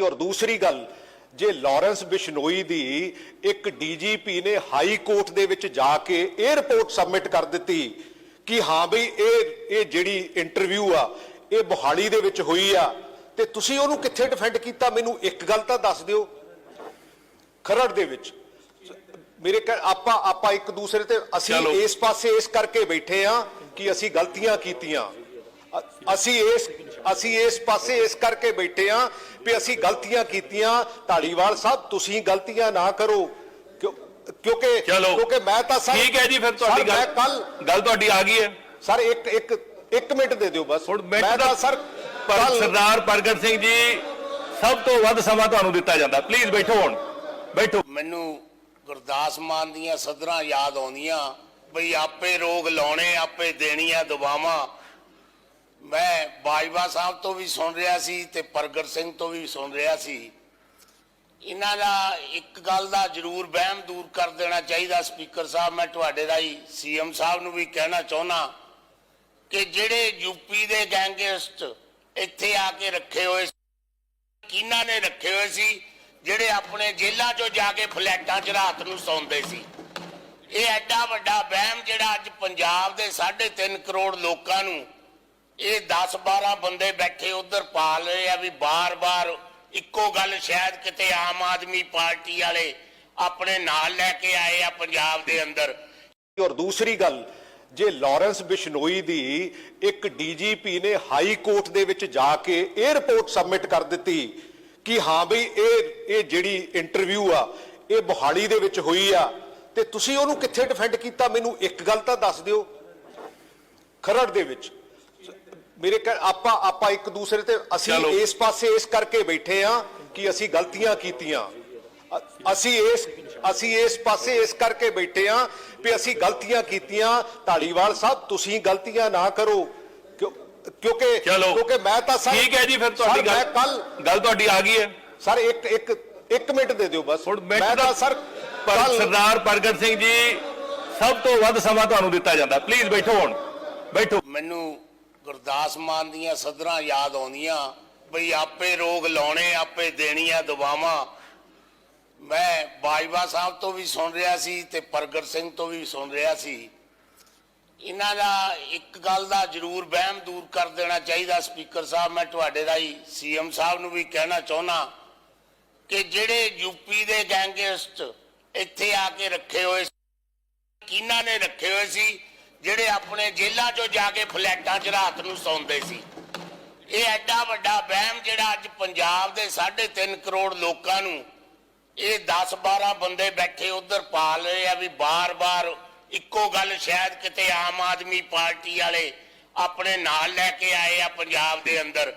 ਔਰ ਦੂਸਰੀ ਗੱਲ ਜੇ ਲਾਰੈਂਸ ਬਿਸ਼ਨੋਈ ਦੀ ਇੱਕ ਡੀਜੀਪੀ ਨੇ ਹਾਈ ਕੋਰਟ ਦੇ ਵਿੱਚ ਜਾ ਕੇ ਇਹ ਰਿਪੋਰਟ ਸਬਮਿਟ ਕਰ ਦਿੱਤੀ ਕਿ ਹਾਂ ਬਈ ਇਹ ਇਹ ਜਿਹੜੀ ਇੰਟਰਵਿਊ ਆ ਇਹ ਬੁਹਾਲੀ ਦੇ ਵਿੱਚ ਹੋਈ ਆ ਤੇ ਤੁਸੀਂ ਉਹਨੂੰ ਕਿੱਥੇ ਡਿਫੈਂਡ ਕੀਤਾ? ਮੈਨੂੰ ਇੱਕ ਗੱਲ ਤਾਂ ਦੱਸ ਦਿਓ। ਖਰੜ ਦੇ ਵਿੱਚ। ਮੇਰੇ ਕਹਿ ਆਪਾਂ ਆਪਾਂ ਇੱਕ ਦੂਸਰੇ ਤੇ ਅਸੀਂ। ਇਸ ਪਾਸੇ ਇਸ ਕਰਕੇ ਬੈਠੇ ਆ ਕਿ ਅਸੀਂ ਗਲਤੀਆਂ ਕੀਤੀਆਂ। ਅਸੀਂ ਇਸ ਅਸੀਂ ਇਸ ਪਾਸੇ ਇਸ ਕਰਕੇ ਬੈਠੇ ਆ ਵੀ ਅਸੀਂ ਗਲਤੀਆਂ ਕੀਤੀਆਂ। ਢਾਲੀਵਾਲ ਸਾਹਿਬ ਤੁਸੀਂ ਗਲਤੀਆਂ ਨਾ ਕਰੋ। ਕਿਉਂ- ਕਿਉਂਕਿ। ਕਿਉਂਕਿ ਮੈਂ ਤਾਂ ਸਰ ਠੀਕ ਹੈ ਜੀ ਫਿਰ ਤੁਹਾਡੀ ਗੱਲ ਕੱਲ ਗੱਲ ਤੁਹਾਡੀ ਆ ਗਈ ਹੈ। ਸਰ ਇੱਕ ਇੱਕ ਇੱਕ ਮਿੰਟ ਦੇ ਦਿਓ ਬਸ। ਹੁਣ ਮੈਂ ਤਾਂ ਸਰ ਸਰਦਾਰ ਪ੍ਰਗਟ ਸਿੰਘ ਜੀ ਸਭ ਤੋਂ ਵੱਧ ਸਮਾਂ ਤੁਹਾਨੂੰ ਦਿੱਤਾ ਜਾਂਦਾ। ਪਲੀਜ਼ ਬੈਠੋ ਹੁਣ। ਬੈਠੋ। ਮੈਨੂੰ ਗੁਰਦਾਸ ਮਾਨ ਦੀਆਂ ਸਦਰਾਂ ਯਾਦ ਆਉਂਦੀਆਂ ਬਈ ਆਪੇ ਰੋਗ ਲਾਉਣੇ ਆਪੇ ਦੇਣੀਆਂ ਦਵਾਵਾਂ। ਮੈਂ ਬਾਜਵਾ ਸਾਹਿਬ ਤੋਂ ਵੀ ਸੁਣ ਰਿਹਾ ਸੀ ਤੇ ਪ੍ਰਗਟ ਸਿੰਘ ਤੋਂ ਵੀ ਸੁਣ ਰਿਹਾ ਸੀ। ਇਹਨਾਂ ਦਾ ਇੱਕ ਗੱਲ ਦਾ ਜ਼ਰੂਰ ਵਹਿਮ ਦੂਰ ਕਰ ਦੇਣਾ ਚਾਹੀਦਾ ਸਪੀਕਰ ਸਾਹਿਬ। ਮੈਂ ਤੁਹਾਡੇ ਰਾਹੀਂ ਸੀਐਮ ਸਾਹਿਬ ਨੂੰ ਵੀ ਕਹਿਣਾ ਚਾਹੁੰਦਾ ਕਿ ਜਿਹੜੇ ਯੂਪੀ ਦੇ ਗੈਂਗਸਟ ਇੱਥੇ ਆ ਕੇ ਰੱਖੇ ਹੋਏ ਕਿਹਨਾਂ ਨੇ ਰੱਖੇ ਹੋਏ ਸੀ, ਜਿਹੜੇ ਆਪਣੇ ਜੇਲ੍ਹਾਂ 'ਚੋਂ ਜਾ ਕੇ ਫਲੈਟਾਂ 'ਚ ਰਾਤ ਨੂੰ ਸੌਂਦੇ ਸੀ। ਇਹ ਐਡਾ ਵੱਡਾ ਵਹਿਮ ਜਿਹੜਾ ਅੱਜ ਪੰਜਾਬ ਦੇ 3.5 ਕਰੋੜ ਲੋਕਾਂ ਨੂੰ ਇਹ 10-12 ਬੰਦੇ ਬੈਠੇ ਉਧਰ ਪਾਲ ਰਹੇ ਆ ਵੀ ਬਾਰ-ਬਾਰ ਇੱਕੋ ਗੱਲ ਸ਼ਾਇਦ ਕਿਤੇ ਆਮ ਆਦਮੀ ਪਾਰਟੀ ਵਾਲੇ ਆਪਣੇ ਨਾਲ ਲੈ ਕੇ ਆਏ ਆ ਪੰਜਾਬ ਦੇ ਅੰਦਰ। ਔਰ ਦੂਸਰੀ ਗੱਲ, ਜੇ ਲਾਰੈਂਸ ਬਿਸ਼ਨੋਈ ਦੀ ਇੱਕ ਡੀਜੀਪੀ ਨੇ ਹਾਈ ਕੋਰਟ ਦੇ ਵਿੱਚ ਜਾ ਕੇ ਇਹ ਰਿਪੋਰਟ ਸਬਮਿਟ ਕਰ ਦਿੱਤੀ ਕਿ ਹਾਂ ਬਈ ਇਹ ਇਹ ਜਿਹੜੀ ਇੰਟਰਵਿਊ ਆ, ਇਹ ਬੁਹਾਲੀ ਦੇ ਵਿੱਚ ਹੋਈ ਆ, ਤੇ ਤੁਸੀਂ ਉਹਨੂੰ ਕਿੱਥੇ ਡਿਫੈਂਡ ਕੀਤਾ? ਮੈਨੂੰ ਇੱਕ ਗੱਲ ਤਾਂ ਦੱਸ ਦਿਓ। ਖਰੜ ਦੇ ਵਿੱਚ। ਮੇਰੇ ਕਹਿ ਆਪਾਂ ਆਪਾਂ ਇੱਕ ਦੂਸਰੇ ਤੇ ਅਸੀਂ ਚਲੋ। ਇਸ ਪਾਸੇ ਇਸ ਕਰਕੇ ਬੈਠੇ ਆ ਕਿ ਅਸੀਂ ਗਲਤੀਆਂ ਕੀਤੀਆਂ। ਅ- ਅਸੀਂ ਇਸ ਅਸੀਂ ਇਸ ਪਾਸੇ ਇਸ ਕਰਕੇ ਬੈਠੇ ਆ ਵੀ ਅਸੀਂ ਗਲਤੀਆਂ ਕੀਤੀਆਂ। ਢਾਲੀਵਾਲ ਸਾਹਿਬ ਤੁਸੀਂ ਗਲਤੀਆਂ ਨਾ ਕਰੋ। ਕਿਉਂ- ਕਿਉਂਕਿ ਚਲੋ। ਕਿਉਂਕਿ ਮੈਂ ਤਾਂ ਸਰ ਠੀਕ ਹੈ ਜੀ ਫਿਰ ਤੁਹਾਡੀ ਸਰ, ਮੈਂ ਗੱਲ ਕੱਲ ਗੱਲ ਤੁਹਾਡੀ ਆ ਗਈ ਹੈ। ਸਰ ਇੱਕ ਇੱਕ ਇੱਕ ਮਿੰਟ ਦੇ ਦਿਓ ਬਸ। ਹੁਣ ਮੈਂ ਤਾਂ ਸਰ ਪਰ ਸਰਦਾਰ ਪ੍ਰਗਟ ਸਿੰਘ ਜੀ ਸਭ ਤੋਂ ਵੱਧ ਸਮਾਂ ਤੁਹਾਨੂੰ ਦਿੱਤਾ ਜਾਂਦਾ। ਪਲੀਜ਼ ਬੈਠੋ ਹੁਣ। ਬੈਠੋ। ਮੈਨੂੰ ਗੁਰਦਾਸ ਮਾਨ ਦੀਆਂ ਸਦਰਾਂ ਯਾਦ ਆਉਂਦੀਆਂ, ਬਈ ਆਪੇ ਰੋਗ ਲਾਉਣੇ, ਆਪੇ ਦੇਣੀਆਂ ਦਵਾਵਾਂ ਮੈਂ ਬਾਜਵਾ ਸਾਹਿਬ ਤੋਂ ਵੀ ਸੁਣ ਰਿਹਾ ਸੀ ਤੇ ਪ੍ਰਗਟ ਸਿੰਘ ਤੋਂ ਵੀ ਸੁਣ ਰਿਹਾ ਸੀ। ਇਹਨਾਂ ਦਾ ਇੱਕ ਗੱਲ ਦਾ ਜ਼ਰੂਰ ਵਹਿਮ ਦੂਰ ਕਰ ਦੇਣਾ ਚਾਹੀਦਾ ਸਪੀਕਰ ਸਾਹਿਬ। ਮੈਂ ਤੁਹਾਡੇ ਰਾਹੀਂ ਸੀਐਮ ਸਾਹਿਬ ਨੂੰ ਵੀ ਕਹਿਣਾ ਚਾਹੁੰਦਾ ਕਿ ਜਿਹੜੇ ਯੂਪੀ ਦੇ ਗੈਂਗਸਟ ਇੱਥੇ ਆ ਕੇ ਰੱਖੇ ਹੋਏ ਕਿਹਨਾਂ ਨੇ ਰੱਖੇ ਹੋਏ ਸੀ? ਜਿਹੜੇ ਆਪਣੇ ਜੇਲ੍ਹਾਂ 'ਚੋਂ ਜਾ ਕੇ ਫਲੈਟਾਂ 'ਚ ਰਾਤ ਨੂੰ ਸੌਂਦੇ ਸੀ। ਇਹ ਐਡਾ ਵੱਡਾ ਵਹਿਮ ਜਿਹੜਾ ਅੱਜ ਪੰਜਾਬ ਦੇ 3.5 ਕਰੋੜ ਲੋਕਾਂ ਨੂੰ, ਇਹ 10-12 ਬੰਦੇ ਬੈਠੇ ਉਧਰ ਪਾ ਲਏ ਆ ਵੀ ਬਾਰ-ਬਾਰ ਇੱਕੋ ਗੱਲ ਸ਼ਾਇਦ ਕਿਤੇ ਆਮ ਆਦਮੀ ਪਾਰਟੀ ਵਾਲੇ ਆਪਣੇ ਨਾਲ ਲੈ ਕੇ ਆਏ ਆ ਪੰਜਾਬ ਦੇ ਅੰਦਰ।